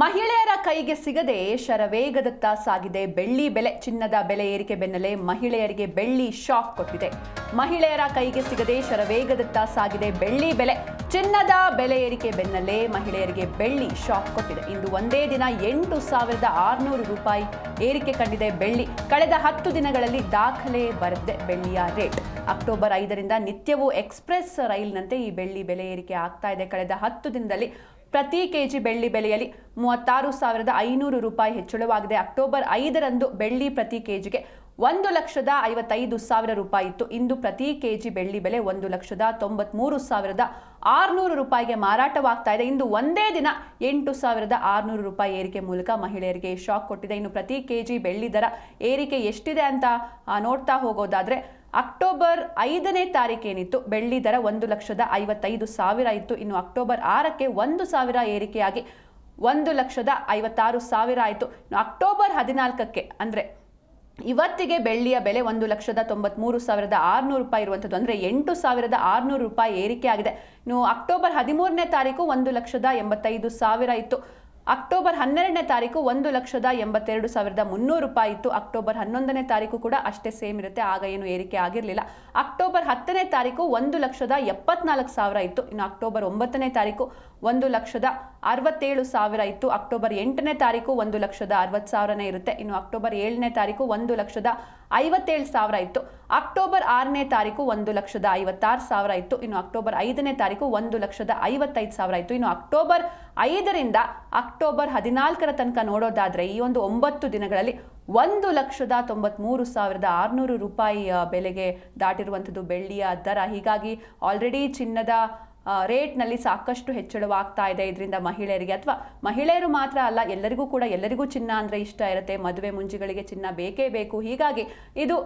ಮಹಿಳೆಯರ ಕೈಗೆ ಸಿಗದೆ ಶರವೇಗದತ್ತ ಸಾಗಿದೆ. ಬೆಳ್ಳಿ ಬೆಲೆ, ಚಿನ್ನದ ಬೆಲೆ ಏರಿಕೆ ಬೆನ್ನಲ್ಲೇ ಮಹಿಳೆಯರಿಗೆ ಬೆಳ್ಳಿ ಶಾಕ್ ಕೊಟ್ಟಿದೆ. ಮಹಿಳೆಯರ ಕೈಗೆ ಸಿಗದೆ ಶರವೇಗದತ್ತ ಸಾಗಿದೆ. ಬೆಳ್ಳಿ ಬೆಲೆ, ಚಿನ್ನದ ಬೆಲೆ ಏರಿಕೆ ಬೆನ್ನಲ್ಲೇ ಮಹಿಳೆಯರಿಗೆ ಬೆಳ್ಳಿ ಶಾಕ್ ಕೊಟ್ಟಿದೆ. ಇಂದು ಒಂದೇ ದಿನ ಎಂಟು ಸಾವಿರದ ಆರುನೂರು ರೂಪಾಯಿ ಏರಿಕೆ ಕಂಡಿದೆ ಬೆಳ್ಳಿ. ಕಳೆದ ಹತ್ತು ದಿನಗಳಲ್ಲಿ ದಾಖಲೆ ಬರೆದಿದೆ ಬೆಳ್ಳಿಯ ರೇಟ್. ಅಕ್ಟೋಬರ್ ಐದರಿಂದ ನಿತ್ಯವೂ ಎಕ್ಸ್ಪ್ರೆಸ್ ರೈಲ್ನಂತೆ ಈ ಬೆಳ್ಳಿ ಬೆಲೆ ಏರಿಕೆ ಆಗ್ತಾ ಇದೆ. ಕಳೆದ ಹತ್ತು ದಿನದಲ್ಲಿ ಪ್ರತಿ ಕೆಜಿ ಬೆಳ್ಳಿ ಬೆಲೆಯಲ್ಲಿ ಮೂವತ್ತಾರು ಸಾವಿರದ ಐನೂರು ರೂಪಾಯಿ ಹೆಚ್ಚಳವಾಗಿದೆ. ಅಕ್ಟೋಬರ್ ಐದರಂದು ಬೆಳ್ಳಿ ಪ್ರತಿ ಕೆಜಿಗೆ ಒಂದು ಲಕ್ಷದ ಐವತ್ತೈದು ಸಾವಿರ ರೂಪಾಯಿ ಇತ್ತು. ಇಂದು ಪ್ರತಿ ಕೆಜಿ ಬೆಳ್ಳಿ ಬೆಲೆ ಒಂದು ಲಕ್ಷದ ತೊಂಬತ್ಮೂರು ಸಾವಿರದ ಆರುನೂರು ರೂಪಾಯಿಗೆ ಮಾರಾಟವಾಗ್ತಾ ಇದೆ. ಇಂದು ಒಂದೇ ದಿನ ಎಂಟು ಸಾವಿರದ ಆರುನೂರು ರೂಪಾಯಿ ಏರಿಕೆ ಮೂಲಕ ಮಹಿಳೆಯರಿಗೆ ಶಾಕ್ ಕೊಟ್ಟಿದೆ. ಇನ್ನು ಪ್ರತಿ ಕೆಜಿ ಬೆಳ್ಳಿ ದರ ಏರಿಕೆ ಎಷ್ಟಿದೆ ಅಂತ ನೋಡ್ತಾ ಹೋಗೋದಾದ್ರೆ ಅಕ್ಟೋಬರ್ ಐದನೇ ತಾರೀಕೇನಿತ್ತು ಬೆಳ್ಳಿ ದರ ಒಂದು ಲಕ್ಷದ ಐವತ್ತೈದು ಸಾವಿರ ಇತ್ತು. ಇನ್ನು ಅಕ್ಟೋಬರ್ ಆರಕ್ಕೆ ಒಂದು ಸಾವಿರ ಏರಿಕೆಯಾಗಿ ಒಂದು ಲಕ್ಷದ ಐವತ್ತಾರು ಸಾವಿರ ಆಯಿತು. ಇನ್ನು ಅಕ್ಟೋಬರ್ ಹದಿನಾಲ್ಕಕ್ಕೆ ಅಂದರೆ ಇವತ್ತಿಗೆ ಬೆಳ್ಳಿಯ ಬೆಲೆ ಒಂದು ಲಕ್ಷದ ತೊಂಬತ್ಮೂರು ಸಾವಿರದ ಆರುನೂರು ರೂಪಾಯಿ ಇರುವಂಥದ್ದು. ಅಂದರೆ ಎಂಟು ಸಾವಿರದ ಆರುನೂರು ರೂಪಾಯಿ ಏರಿಕೆ ಆಗಿದೆ ಇನ್ನು ಅಕ್ಟೋಬರ್ ಹದಿಮೂರನೇ ತಾರೀಕು ಒಂದು ಲಕ್ಷದ ಎಂಬತ್ತೈದು ಸಾವಿರ ಇತ್ತು. ಅಕ್ಟೋಬರ್ ಹನ್ನೆರಡನೇ ತಾರೀಕು ಒಂದು ಲಕ್ಷದ ಎಂಬತ್ತೆರಡು ಸಾವಿರದ ಮುನ್ನೂರು ರೂಪಾಯಿ ಇತ್ತು. ಅಕ್ಟೋಬರ್ ಹನ್ನೊಂದನೇ ತಾರೀಕು ಕೂಡ ಅಷ್ಟೇ ಸೇಮ್ ಇರುತ್ತೆ. ಆಗ ಏನು ಏರಿಕೆ ಆಗಿರಲಿಲ್ಲ. ಅಕ್ಟೋಬರ್ ಹತ್ತನೇ ತಾರೀಕು ಒಂದು ಲಕ್ಷದ ಎಪ್ಪತ್ನಾಲ್ಕು ಸಾವಿರ ಇತ್ತು. ಇನ್ನು ಅಕ್ಟೋಬರ್ ಒಂಬತ್ತನೇ ತಾರೀಕು ಒಂದು ಲಕ್ಷದ ಅರವತ್ತೇಳು ಸಾವಿರ ಇತ್ತು. ಅಕ್ಟೋಬರ್ ಎಂಟನೇ ತಾರೀಕು ಒಂದು ಲಕ್ಷದ ಅರವತ್ತು ಸಾವಿರನೇ ಇರುತ್ತೆ. ಇನ್ನು ಅಕ್ಟೋಬರ್ ಏಳನೇ ತಾರೀಕು ಒಂದು ಲಕ್ಷದ ಐವತ್ತೇಳು ಸಾವಿರ ಇತ್ತು. ಅಕ್ಟೋಬರ್ ಆರನೇ ತಾರೀಕು ಒಂದು ಲಕ್ಷದ ಐವತ್ತಾರು ಸಾವಿರ ಇತ್ತು. ಇನ್ನು ಅಕ್ಟೋಬರ್ ಐದನೇ ತಾರೀಕು ಒಂದು ಲಕ್ಷದ ಐವತ್ತೈದು ಸಾವಿರ ಇತ್ತು. ಇನ್ನು ಅಕ್ಟೋಬರ್ ಐದರಿಂದ ಅಕ್ಟೋಬರ್ ಹದಿನಾಲ್ಕರ ತನಕ ನೋಡೋದಾದರೆ ಈ ಒಂದು ಒಂಬತ್ತು ದಿನಗಳಲ್ಲಿ ಒಂದು ಲಕ್ಷದ ತೊಂಬತ್ಮೂರು ಸಾವಿರದ ಆರುನೂರು ರೂಪಾಯಿ ಬೆಲೆಗೆ ದಾಟಿರುವಂಥದ್ದು ಬೆಳ್ಳಿಯ ದರ. ಹೀಗಾಗಿ ಆಲ್ರೆಡಿ ಚಿನ್ನದ ರೇಟ್ನಲ್ಲಿ ಸಾಕಷ್ಟು ಹೆಚ್ಚಳವಾಗ್ತಾ ಇದೆ ಇದರಿಂದ ಮಹಿಳೆಯರಿಗೆ. ಅಥವಾ ಮಹಿಳೆಯರು ಮಾತ್ರ ಅಲ್ಲ, ಎಲ್ಲರಿಗೂ ಕೂಡ ಎಲ್ಲರಿಗೂ ಚಿನ್ನ ಅಂದರೆ ಇಷ್ಟ ಇರುತ್ತೆ. ಮದುವೆ ಮುಂಜಿಗಳಿಗೆ ಚಿನ್ನ ಬೇಕೇ ಬೇಕು. ಹೀಗಾಗಿ ಇದು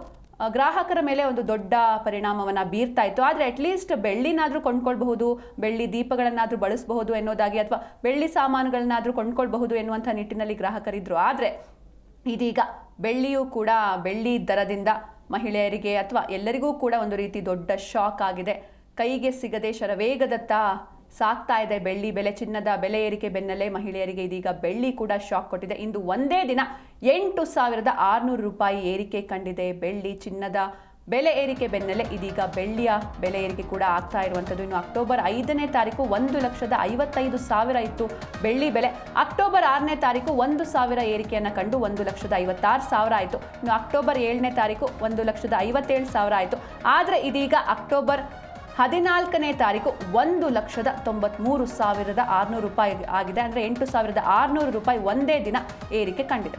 ಗ್ರಾಹಕರ ಮೇಲೆ ಒಂದು ದೊಡ್ಡ ಪರಿಣಾಮವನ್ನು ಬೀರ್ತಾ ಇತ್ತು. ಆದರೆ ಅಟ್ಲೀಸ್ಟ್ ಬೆಳ್ಳಿನಾದರೂ ಕೊಂಡ್ಕೊಳ್ಬಹುದು, ಬೆಳ್ಳಿ ದೀಪಗಳನ್ನಾದರೂ ಬಳಸಬಹುದು ಎನ್ನುವುದಾಗಿ ಅಥವಾ ಬೆಳ್ಳಿ ಸಾಮಾನುಗಳನ್ನಾದರೂ ಕೊಂಡ್ಕೊಳ್ಬಹುದು ಎನ್ನುವಂಥ ನಿಟ್ಟಿನಲ್ಲಿ ಗ್ರಾಹಕರಿದ್ದರು ಆದರೆ ಇದೀಗ ಬೆಳ್ಳಿಯೂ ಕೂಡ ಬೆಳ್ಳಿ ದರದಿಂದ ಮಹಿಳೆಯರಿಗೆ ಅಥವಾ ಎಲ್ಲರಿಗೂ ಕೂಡ ಒಂದು ರೀತಿ ದೊಡ್ಡ ಶಾಕ್ ಆಗಿದೆ. ಕೈಗೆ ಸಿಗದೆ ಶರವೇಗದತ್ತ ಸಾಕ್ತಾ ಇದೆ ಬೆಳ್ಳಿ. ಬೆಲೆ ಚಿನ್ನದ ಬೆಲೆ ಏರಿಕೆ ಬೆನ್ನಲ್ಲೇ ಮಹಿಳೆಯರಿಗೆ ಇದೀಗ ಬೆಳ್ಳಿ ಕೂಡ ಶಾಕ್ ಕೊಟ್ಟಿದೆ. ಇಂದು ಒಂದೇ ದಿನ ಎಂಟು ಸಾವಿರದ ಆರುನೂರು ರೂಪಾಯಿ ಏರಿಕೆ ಕಂಡಿದೆ. ಬೆಳ್ಳಿ ಚಿನ್ನದ ಬೆಲೆ ಏರಿಕೆ ಬೆನ್ನಲ್ಲೇ ಇದೀಗ ಬೆಳ್ಳಿಯ ಬೆಲೆ ಏರಿಕೆ ಕೂಡ ಆಗ್ತಾ ಇರುವಂಥದ್ದು. ಇನ್ನು ಅಕ್ಟೋಬರ್ ಐದನೇ ತಾರೀಕು ಒಂದು ಲಕ್ಷದ ಐವತ್ತೈದು ಸಾವಿರ ಇತ್ತು ಬೆಳ್ಳಿ ಬೆಲೆ. ಅಕ್ಟೋಬರ್ ಆರನೇ ತಾರೀಕು ಒಂದು ಸಾವಿರ ಏರಿಕೆಯನ್ನು ಕಂಡು ಒಂದು ಲಕ್ಷದ ಐವತ್ತಾರು ಸಾವಿರ ಆಯಿತು. ಇನ್ನು ಅಕ್ಟೋಬರ್ ಏಳನೇ ತಾರೀಕು ಒಂದು ಲಕ್ಷದ ಐವತ್ತೇಳು ಸಾವಿರ ಆಯಿತು. ಆದರೆ ಇದೀಗ ಅಕ್ಟೋಬರ್ ಹದಿನಾಲ್ಕನೇ ತಾರೀಕು ಒಂದು ಲಕ್ಷದ ತೊಂಬತ್ಮೂರು ಸಾವಿರದ ಆರುನೂರು ರೂಪಾಯಿ ಆಗಿದೆ. ಅಂದರೆ ಎಂಟು ಸಾವಿರದ ಆರುನೂರು ರೂಪಾಯಿ ಒಂದೇ ದಿನ ಏರಿಕೆ ಕಂಡಿದೆ.